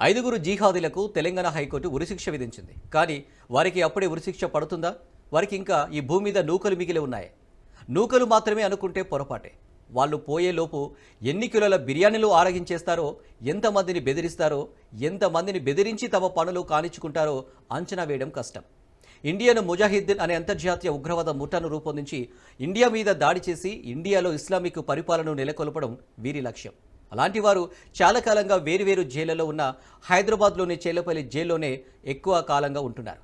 ఐదుగురు జీహాదీలకు తెలంగాణ హైకోర్టు ఉరిశిక్ష విధించింది. కానీ వారికి అప్పుడే ఉరిశిక్ష పడుతుందా? వారికి ఇంకా ఈ భూమి మీద నూకలు మిగిలి ఉన్నాయి. నూకలు మాత్రమే అనుకుంటే పొరపాటే. వాళ్ళు పోయేలోపు ఎన్ని కిలోల బిర్యానీలు ఆరగించేస్తారో ఎంతమందిని బెదిరిస్తారో ఎంతమందిని బెదిరించి తమ పనులు కానిచ్చుకుంటారో అంచనా వేయడం కష్టం. ఇండియన్ ముజాహిద్దీన్ అనే అంతర్జాతీయ ఉగ్రవాద ముఠాను రూపొందించి ఇండియా మీద దాడి చేసి ఇండియాలో ఇస్లామిక్ పరిపాలనను నెలకొల్పడం వీరి లక్ష్యం. అలాంటి వారు చాలా కాలంగా వేరువేరు జైళ్ళలో ఉన్న హైదరాబాద్లోని చేలపల్లి జైల్లోనే ఎక్కువ కాలంగా ఉంటున్నారు.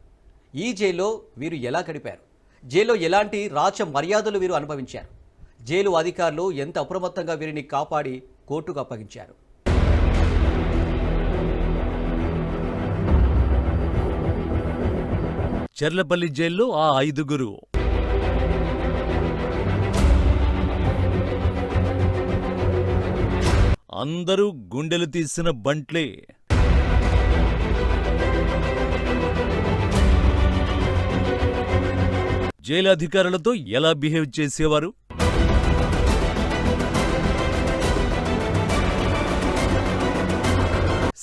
ఈ జైల్లో వీరు ఎలా గడిపారు? జైల్లో ఎలాంటి రాచ మర్యాదలు వీరు అనుభవించారు? జైలు అధికారులు ఎంత అప్రమత్తంగా వీరిని కాపాడి కోర్టుకు అప్పగించారు? చెర్లపల్లి జైల్లో ఆ ఐదుగురు. అందరూ గుండెలు తీసిన బంట్లే. జైలు అధికారులతో ఎలా బిహేవ్ చేసేవారు?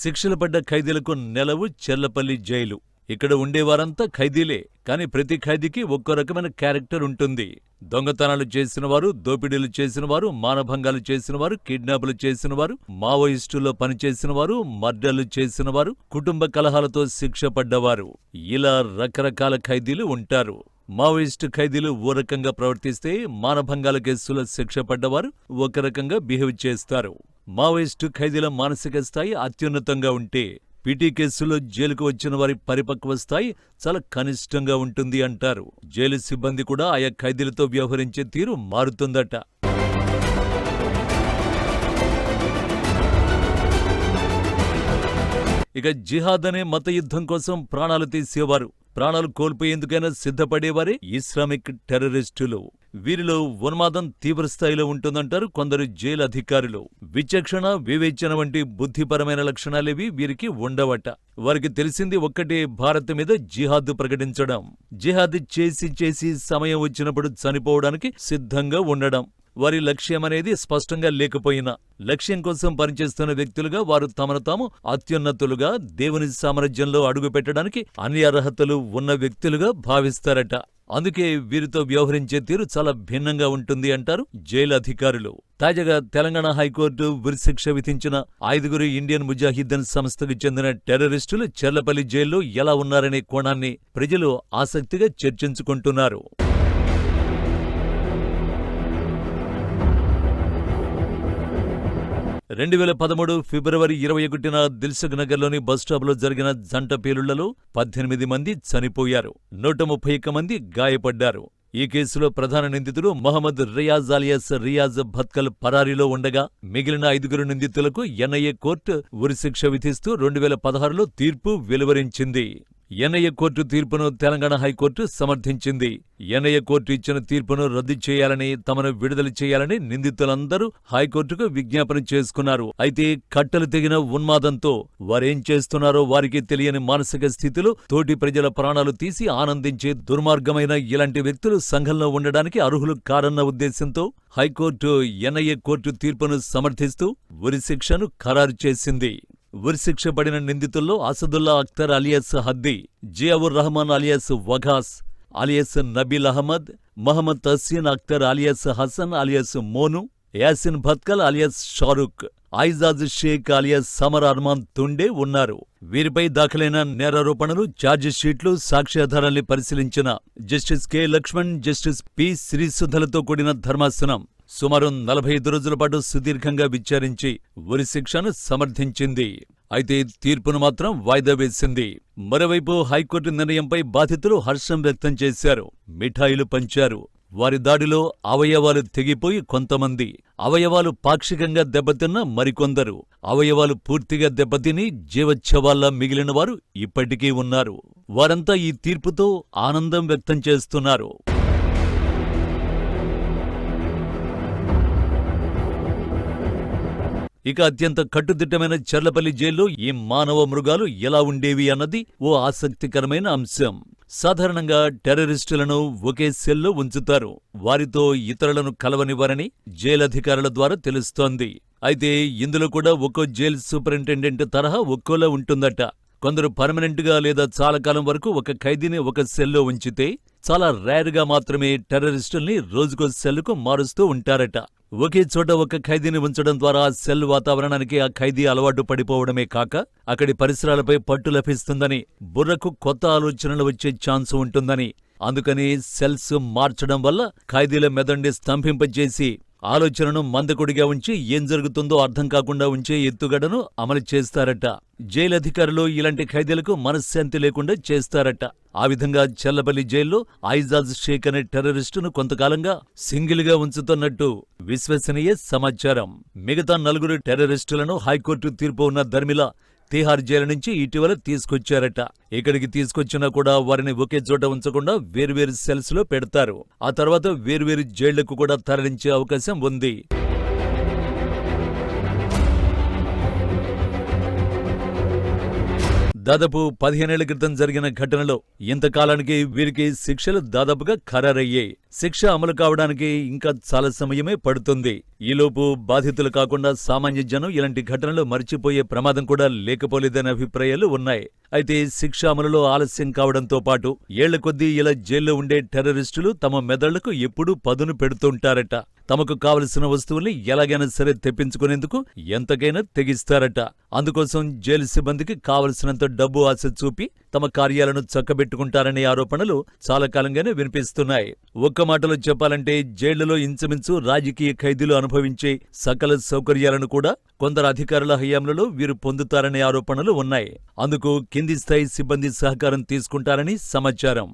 శిక్షలు పడ్డ ఖైదీలకు నెలవు చెర్లపల్లి జైలు. ఇక్కడ ఉండేవారంతా ఖైదీలే కాని ప్రతి ఖైదీకి ఒక్కో రకమైన క్యారెక్టర్ ఉంటుంది. దొంగతనాలు చేసినవారు దోపిడీలు చేసినవారు మానభంగాలు చేసినవారు కిడ్నాపులు చేసినవారు మావోయిస్టుల్లో పనిచేసినవారు మర్డర్లు చేసినవారు కుటుంబ కలహాలతో శిక్ష పడ్డవారు. ఇలా రకరకాల ఖైదీలు ఉంటారు. మావోయిస్టు ఖైదీలు ఓ రకంగా ప్రవర్తిస్తే మానభంగాల కేసులో శిక్ష పడ్డవారు ఒక రకంగా బిహేవ్ చేస్తారు. మావోయిస్టు ఖైదీల మానసిక స్థాయి అత్యున్నతంగా ఉంటే పీటీ కేసులో జైలుకు వచ్చిన వారి పరిపక్వ స్థాయి చాలా కనిష్టంగా ఉంటుంది అంటారు. జైలు సిబ్బంది కూడా ఆయా ఖైదీలతో వ్యవహరించే తీరు మారుతుందట. ఇక జిహాద్ అనే మత యుద్ధం కోసం ప్రాణాలు తీసేవారు. ప్రాణాలు కోల్పోయేందుకైనా సిద్ధపడేవారే ఇస్లామిక్ టెర్రరిస్టులు. వీరిలో ఉన్మాదం తీవ్రస్థాయిలో ఉంటుందంటారు కొందరు జైలు అధికారులు. విచక్షణ వివేచన వంటి బుద్ధిపరమైన లక్షణాలేవి వీరికి ఉండవట. వారికి తెలిసింది ఒక్కటే భారత్ మీద జిహాద్ ప్రకటించడం. జిహాద్ చేసి చేసి సమయం వచ్చినప్పుడు చనిపోవడానికి సిద్ధంగా ఉండడం. వారి లక్ష్యమనేది స్పష్టంగా లేకపోయినా లక్ష్యం కోసం పనిచేస్తున్న వ్యక్తులుగా వారు తమను తాము అత్యున్నతులుగా దేవుని సామ్రాజ్యంలో అడుగుపెట్టడానికి అన్ని అర్హతలు ఉన్న వ్యక్తులుగా భావిస్తారట. అందుకే వీరితో వ్యవహరించే తీరు చాలా భిన్నంగా ఉంటుంది అంటారు జైలు అధికారులు. తాజాగా తెలంగాణ హైకోర్టు ఉరిశిక్ష విధించిన ఐదుగురు ఇండియన్ ముజాహిద్దీన్ సంస్థకు చెందిన టెర్రరిస్టులు చెర్లపల్లి జైల్లో ఎలా ఉన్నారనే కోణాన్ని ప్రజలు ఆసక్తిగా చర్చించుకుంటున్నారు. రెండు వేల పదమూడు ఫిబ్రవరి ఇరవై ఒకటిన దిల్సుఖ్ నగర్లోని బస్టాప్లో జరిగిన జంట పేలుళ్ళలో పద్దెనిమిది మంది చనిపోయారు. నూట ముప్పై ఒక్క మంది గాయపడ్డారు. ఈ కేసులో ప్రధాన నిందితుడు మహమ్మద్ రియాజ్ అలియాస్ రియాజ్ భత్కల్ పరారీలో ఉండగా మిగిలిన ఐదుగురు నిందితులకు ఎన్ఐఏ కోర్టు ఉరిశిక్ష విధిస్తూ రెండు వేల పదహారులో తీర్పు వెలువరించింది. ఎన్ఐఏ కోర్టు తీర్పును తెలంగాణ హైకోర్టు సమర్థించింది. ఎన్ఐఏ కోర్టు ఇచ్చిన తీర్పును రద్దు చేయాలని తమను విడుదల చేయాలని నిందితులందరూ హైకోర్టుకు విజ్ఞాపన చేసుకున్నారు. అయితే కట్టలు తెగిన ఉన్మాదంతో వారేం చేస్తున్నారో వారికి తెలియని మానసిక స్థితిలో తోటి ప్రజల ప్రాణాలు తీసి ఆనందించే దుర్మార్గమైన ఇలాంటి వ్యక్తులు సంఘంలో ఉండడానికి అర్హులు కారన్న ఉద్దేశంతో హైకోర్టు ఎన్ఐఏ కోర్టు తీర్పును సమర్థిస్తూ ఉరిశిక్షను ఖరారు చేసింది. ఉరిశిక్ష పడిన నిందితుల్లో Asadullah Akhtar alias Haddi Ziaur Rahman alias Waqas alias Nabeel Ahmad Mohammad Tahseen Akhtar alias Hassan alias Monu Yasin Bhatkal alias Shahrukh Aijaz Sheikh alias Samar Armaan Tunde ఉన్నారు. వీరిపై దాఖలైన నేరారోపణలు ఛార్జ్ షీట్లు సాక్ష్యాధారాల్ని పరిశీలించిన justice K Lakshman justice P శ్రీసుధలతో కూడిన ధర్మాసనం. సుమారు నలభై ఐదు రోజుల పాటు సుదీర్ఘంగా విచారించి ఉరిశిక్షను సమర్థించింది. అయితే తీర్పును మాత్రం వాయిదా వేసింది. మరోవైపు హైకోర్టు నిర్ణయంపై బాధితులు హర్షం వ్యక్తం చేశారు. మిఠాయిలు పంచారు. వారి దాడిలో అవయవాలు తెగిపోయి కొంతమంది. అవయవాలు పాక్షికంగా దెబ్బతిన్న మరికొందరు. అవయవాలు పూర్తిగా దెబ్బతిని జీవచ్ఛవాల్లా మిగిలిన వారు ఇప్పటికీ ఉన్నారు. వారంతా ఈ తీర్పుతో ఆనందం వ్యక్తం చేస్తున్నారు. ఇక అత్యంత కట్టుదిట్టమైన చర్లపల్లి జైల్లో ఈ మానవ మృగాలు ఎలా ఉండేవి అన్నది ఓ ఆసక్తికరమైన అంశం. సాధారణంగా టెర్రరిస్టులను ఒకే సెల్లో ఉంచుతారు. వారితో ఇతరులను కలవనివ్వరని జైలధికారుల ద్వారా తెలుస్తోంది. అయితే ఇందులో కూడా ఒక్కో జైల్ సూపరింటెండెంట్ తరహా ఒక్కోలా ఉంటుందట. కొందరు పర్మనెంట్గా లేదా చాలా కాలం వరకు ఒక ఖైదీని ఒక సెల్లో ఉంచితే చాలా రేర్గా మాత్రమే టెర్రరిస్టుల్ని రోజుకో సెల్లుకు మారుస్తూ ఉంటారట. ఒకే చోట ఒక ఖైదీని ఉంచడం ద్వారా ఆ సెల్ వాతావరణానికి ఆ ఖైదీ అలవాటు పడిపోవడమే కాక అక్కడి పరిసరాలపై పట్టు లభిస్తుందని బుర్రకు కొత్త ఆలోచనలు వచ్చే ఛాన్స్ ఉంటుందని. అందుకని సెల్స్ మార్చడం వల్ల ఖైదీల మెదండి స్తంభింపజేసి ఆలోచనను మందకొడిగా ఉంచి ఏం జరుగుతుందో అర్థం కాకుండా ఉంచే ఎత్తుగడను అమలు చేస్తారట. జైలు అధికారులు ఇలాంటి ఖైదీలకు మనశ్శాంతి లేకుండా చేస్తారట. ఆ విధంగా చెల్లపల్లి జైల్లో ఐజాజ్ షేక్ అనే టెర్రరిస్టును కొంతకాలంగా సింగిల్గా ఉంచుతున్నట్టు విశ్వసనీయ సమాచారం. మిగతా నలుగురు టెర్రరిస్టులను హైకోర్టు తీర్పు ఉన్న ధర్మిల తిహార్ జైలు నుంచి ఇటీవల తీసుకొచ్చారట. ఇక్కడికి తీసుకొచ్చినా కూడా వారిని ఒకే చోట ఉంచకుండా వేర్వేరు సెల్స్లో పెడతారు. ఆ తర్వాత వేర్వేరు జైళ్ళకు కూడా తరలించే అవకాశం ఉంది. దాదాపు పదిహేనేళ్ళ క్రితం జరిగిన ఘటనలో ఇంతకాలానికి వీరికి శిక్షలు దాదాపుగా ఖరారయ్యాయి. శిక్ష అమలు కావడానికి ఇంకా చాలా సమయమే పడుతుంది. ఈలోపు బాధితులు కాకుండా సామాన్య జనం ఇలాంటి ఘటనలు మర్చిపోయే ప్రమాదం కూడా లేకపోలేదనే అభిప్రాయాలు ఉన్నాయి. అయితే శిక్ష అమలులో ఆలస్యం కావడంతో పాటు ఏళ్ళ కొద్దీ ఇలా జైల్లో ఉండే టెర్రరిస్టులు తమ మెదళ్ళకు ఎప్పుడూ పదును పెడుతుంటారట తమకు కావలసిన వస్తువుల్ని ఎలాగైనా సరే తెప్పించుకునేందుకు ఎంతకైనా తెగిస్తారట. అందుకోసం జైలు సిబ్బందికి కావలసినంత డబ్బు ఆశ చూపి తమ కార్యాలను చక్కబెట్టుకుంటారనే ఆరోపణలు చాలా కాలంగానే వినిపిస్తున్నాయి. ఒక్క మాటలో చెప్పాలంటే జైళ్ళలో ఇంచుమించు రాజకీయ ఖైదీలు అనుభవించే సకల సౌకర్యాలను కూడా కొందరు అధికారుల హయాంలో వీరు పొందుతారనే ఆరోపణలు ఉన్నాయి. అందుకు కింది స్థాయి సిబ్బంది సహకారం తీసుకుంటారని సమాచారం.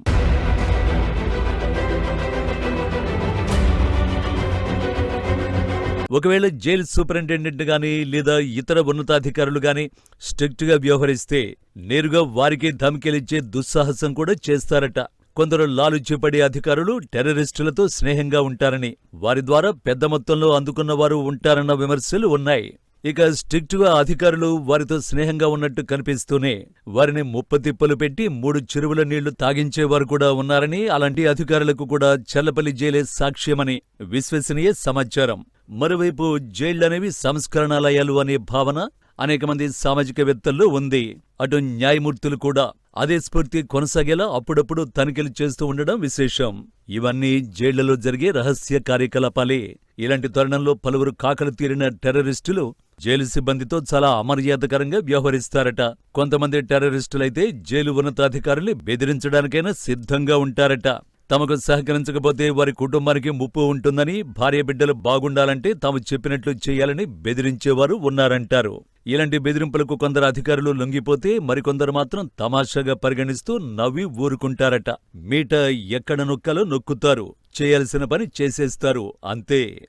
ఒకవేళ జైలు సూపరింటెండెంట్ గాని లేదా ఇతర ఉన్నతాధికారులు గాని స్ట్రిక్ట్గా వ్యవహరిస్తే నేరుగా వారికి ధమ్కిలిచ్చే దుస్సాహసం కూడా చేస్తారట. కొందరు లాలుచిపడే అధికారులు టెర్రరిస్టులతో స్నేహంగా ఉంటారని వారి ద్వారా పెద్ద మొత్తంలో అందుకున్నవారు ఉంటారన్న విమర్శలు ఉన్నాయి. ఇక స్ట్రిక్ట్గా అధికారులు వారితో స్నేహంగా ఉన్నట్టు కనిపిస్తూనే వారిని ముప్పతిప్పలు పెట్టి మూడు చెరువుల నీళ్ళు తాగించేవారు కూడా ఉన్నారని అలాంటి అధికారులకు కూడా చల్లపల్లి జైలే సాక్ష్యమని విశ్వసనీయ సమాచారం. మరోవైపు జైళ్ళనేవి సంస్కరణాలయాలు అనే భావన అనేక మంది సామాజికవేత్తల్లో ఉంది. అటు న్యాయమూర్తులు కూడా అదే స్ఫూర్తి కొనసాగేలా అప్పుడప్పుడు తనిఖీలు చేస్తూ ఉండడం విశేషం. ఇవన్నీ జైళ్ళలో జరిగే రహస్య కార్యకలాపాలే. ఇలాంటి తరుణంలో పలువురు కాకలు తీరిన టెర్రరిస్టులు జైలు సిబ్బందితో చాలా అమర్యాదకరంగా వ్యవహరిస్తారట. కొంతమంది టెర్రరిస్టులైతే జైలు ఉన్నతాధికారుల్ని బెదిరించడానికైనా సిద్ధంగా ఉంటారట. తమకు సహకరించకపోతే వారి కుటుంబానికి ముప్పు ఉంటుందని భార్య బిడ్డలు బాగుండాలంటే తాము చెప్పినట్లు చేయాలని బెదిరించేవారు ఉన్నారంటారు. ఇలాంటి బెదిరింపులకు కొందరు అధికారులు లొంగిపోతే మరికొందరు మాత్రం తమాషాగా పరిగణిస్తూ నవ్వి ఊరుకుంటారట. మీట ఎక్కడ నొక్కాలో నొక్కుతారు. చేయాల్సిన పని చేసేస్తారు. అంతే.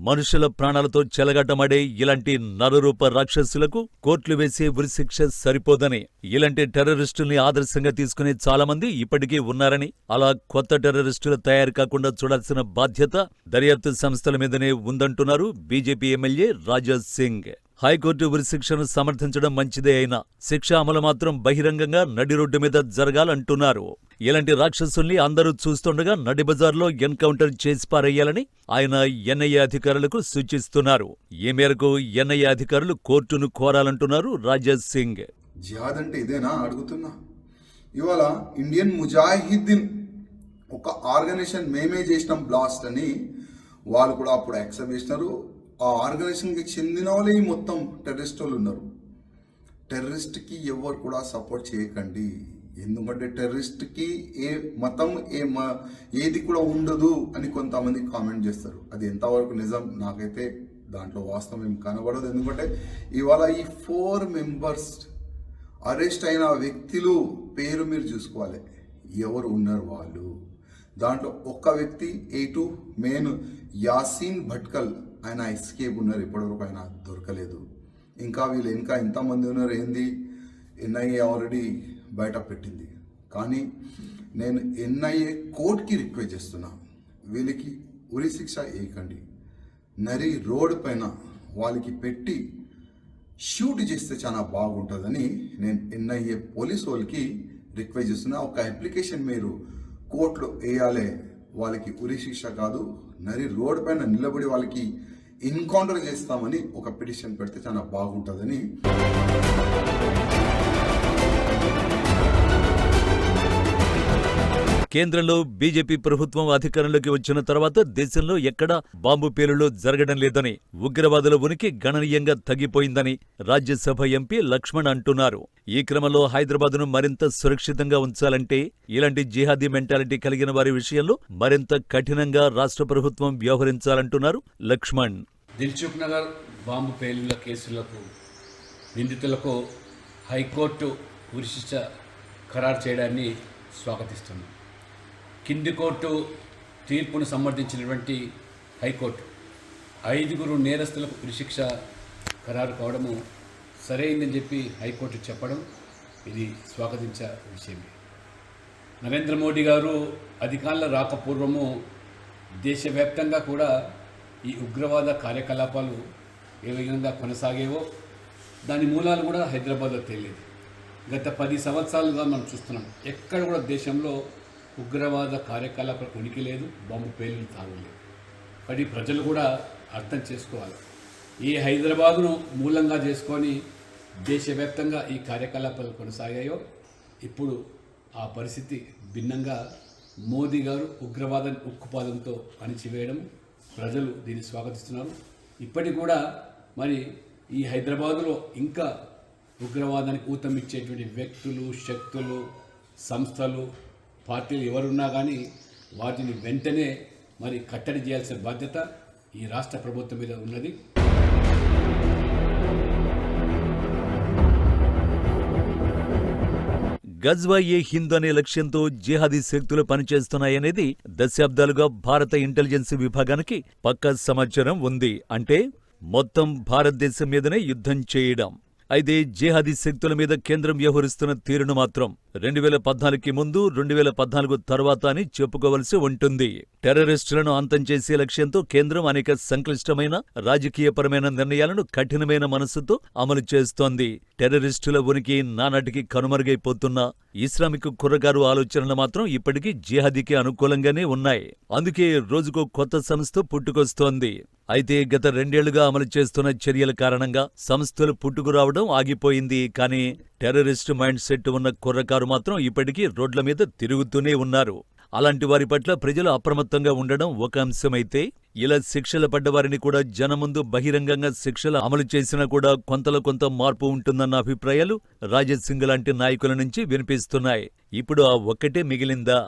మనుషుల ప్రాణాలతో చెలగటమడే ఇలాంటి నరరూప రాక్షసులకు కోర్టులు వేసే ఉరిశిక్ష సరిపోదని ఇలాంటి టెర్రరిస్టుల్ని ఆదర్శంగా తీసుకునే చాలామంది ఇప్పటికీ ఉన్నారని అలా కొత్త టెర్రరిస్టులు తయారు కాకుండా చూడాల్సిన బాధ్యత దర్యాప్తు సంస్థల మీదనే ఉందంటున్నారు BJP MLA Raja Singh high court ఉరిశిక్షను సమర్థించడం మంచిదే అయినా శిక్ష అమలు మాత్రం బహిరంగంగా నడి రోడ్డు మీద జరగాలంటున్నారు. ఇలాంటి రాక్షసుల్ని అందరూ చూస్తుండగా నడి బజార్లో ఎన్కౌంటర్ చేసి పారేయాలని ఆయన ఎన్ఐఏ అధికారులకు సూచిస్తున్నారు. ఈ మేరకు ఎన్ఐఏ అధికారులు కోర్టును కోరాలంటున్నారు రాజేష్ సింగ్. జిహాద్ అంటే ఇదేనా? అడుగుతున్నా. ఇవాళ ఇండియన్ ముజాహిద్దీన్ ఒక ఆర్గనైజేషన్ మేమే చేసినాం బ్లాస్ట్ అని వాళ్ళు కూడా అప్పుడు యాక్సెప్ట్ చేసినారు. ఆ ఆర్గనైజేషన్కి చెందిన వాళ్ళే ఈ మొత్తం టెర్రరిస్ట్ వాళ్ళు ఉన్నారు. టెర్రరిస్ట్కి ఎవరు కూడా సపోర్ట్ చేయకండి. ఎందుకంటే టెర్రరిస్ట్కి ఏ మతం ఏ మ ఏది కూడా ఉండదు అని కొంతమంది కామెంట్ చేస్తారు. అది ఎంతవరకు నిజం? నాకైతే దాంట్లో వాస్తవం ఏం కనబడదు. ఎందుకంటే ఇవాళ ఈ ఫోర్ మెంబర్స్ అరెస్ట్ అయిన వ్యక్తులు పేరు మీరు చూసుకోవాలి. ఎవరు ఉన్నారు వాళ్ళు? దాంట్లో ఒక్క వ్యక్తి A two main Yasin Bhatkal. ఆయన ఎస్కేప్ ఉన్నారు ఇప్పటివరకు ఆయన దొరకలేదు. ఇంకా వీళ్ళు ఇంకా ఎంతమంది ఉన్నారు ఏంది? ఎన్ఐఏ ఆల్రెడీ బయట పెట్టింది. కానీ నేను ఎన్ఐఏ కోర్టుకి రిక్వెస్ట్ చేస్తున్నా వీళ్ళకి ఉరి శిక్ష వేయకండి. నరి రోడ్ పైన వాళ్ళకి పెట్టి షూట్ చేస్తే చాలా బాగుంటుందని నేను ఎన్ఐఏ పోలీస్ వాళ్ళకి రిక్వెస్ట్ చేస్తున్నా. ఒక అప్లికేషన్ మీరు కోర్టులో వేయాలి వాళ్ళకి ఉరి శిక్ష కాదు నరి రోడ్ పైన నిలబడి వాళ్ళకి ఎన్కౌంటర్ చేస్తామని ఒక పిటిషన్ పెడితే చాలా బాగుంటుందని కేంద్రంలో బీజేపీ ప్రభుత్వం అధికారంలోకి వచ్చిన తర్వాత దేశంలో ఎక్కడా బాంబు పేలుళ్ళు జరగడం లేదని ఉగ్రవాదుల ఉనికి గణనీయంగా తగ్గిపోయిందని రాజ్యసభ ఎంపీ లక్ష్మణ్ అంటున్నారు. ఈ క్రమంలో హైదరాబాద్ను మరింత సురక్షితంగా ఉంచాలంటే ఇలాంటి జిహాదీ మెంటాలిటీ కలిగిన వారి విషయంలో మరింత కఠినంగా రాష్ట్ర ప్రభుత్వం వ్యవహరించాలంటున్నారు లక్ష్మణ్. దిల్చుక్ నగర్ బాంబు పేలుళ్ళ కేసులకు నిందితులకు హైకోర్టు ఉరిశిక్ష ఖరారు చేయడాన్ని స్వాగతిస్తున్నాం. కింది కోర్టు తీర్పును సమర్థించినటువంటి హైకోర్టు. ఐదుగురు నేరస్తులకు ఉరిశిక్ష ఖరారు కావడము సరైందని చెప్పి హైకోర్టు చెప్పడం ఇది స్వాగతించే విషయమే. నరేంద్ర మోడీ గారు అధికారంలో రాకపూర్వము దేశవ్యాప్తంగా కూడా ఈ ఉగ్రవాద కార్యకలాపాలు ఏ విధంగా కొనసాగేవో దాని మూలాలు కూడా హైదరాబాద్లో తెలియదు గత పది సంవత్సరాలుగా మనం చూస్తున్నాం. ఎక్కడ కూడా దేశంలో ఉగ్రవాద కార్యకలాపాలకు ఉనికి లేదు బాంబు పేలులు తాగలేదు. పడి ప్రజలు కూడా అర్థం చేసుకోవాలి. ఈ హైదరాబాదును మూలంగా చేసుకొని దేశవ్యాప్తంగా ఈ కార్యకలాపాలు కొనసాగాయో ఇప్పుడు ఆ పరిస్థితి భిన్నంగా మోదీ గారు ఉగ్రవాదాన్ని ఉక్కుపాదంతో అణిచివేయడం ప్రజలు దీన్ని స్వాగతిస్తున్నారు. ఇప్పటికి కూడా మరి ఈ హైదరాబాదులో ఇంకా ఉగ్రవాదానికి ఊతమిచ్చేటువంటి వ్యక్తులు శక్తులు సంస్థలు పార్టీలు ఎవరున్నా కానీ వాటిని వెంటనే మరి కట్టడి చేయాల్సిన బాధ్యత ఈ రాష్ట్ర ప్రభుత్వం మీద ఉన్నది. గజ్వా ఏ హింద్ అనే లక్ష్యంతో జిహాదీ శక్తులు పనిచేస్తున్నాయనేది దశాబ్దాలుగా భారత ఇంటెలిజెన్స్ విభాగానికి పక్కా సమాచారం ఉంది. అంటే మొత్తం భారతదేశం మీదనే యుద్ధం చేయడం. అయితే జిహాదీ శక్తుల మీద కేంద్రం వ్యవహరిస్తున్న తీరును మాత్రం రెండు వేల పద్నాలుగుకి ముందు రెండు వేల పద్నాలుగు తర్వాత అని చెప్పుకోవలసి ఉంటుంది. టెర్రరిస్టులను అంతం చేసే లక్ష్యంతో కేంద్రం అనేక సంక్లిష్టమైన రాజకీయపరమైన నిర్ణయాలను కఠినమైన మనస్సుతో అమలు చేస్తోంది. టెర్రరిస్టుల ఉనికి నానాటికి కనుమరుగైపోతున్న ఇస్లామిక్ కుర్రగారు ఆలోచనలు మాత్రం ఇప్పటికీ జిహాదీకి అనుకూలంగానే ఉన్నాయి. అందుకే రోజుకో కొత్త సంస్థ పుట్టుకొస్తోంది. అయితే గత రెండేళ్ళుగా అమలు చేస్తున్న చర్యల కారణంగా సంస్థలు పుట్టుకురావడం ఆగిపోయింది. కానీ టెర్రరిస్ట్ మైండ్ సెట్ ఉన్న కుర్రకారు మాత్రం ఇప్పటికీ రోడ్ల మీద తిరుగుతూనే ఉన్నారు. అలాంటి వారి పట్ల ప్రజలు అప్రమత్తంగా ఉండడం ఒక అంశమైతే ఇలా శిక్షలు పడ్డవారిని కూడా జనముందు బహిరంగంగా శిక్షలు అమలు చేసినా కూడా కొంతలో కొంత మార్పు ఉంటుందన్న అభిప్రాయాలు రాజసింగ్ లాంటి నాయకుల నుంచి వినిపిస్తున్నాయి. ఇప్పుడు ఆ ఒక్కటే మిగిలిందా?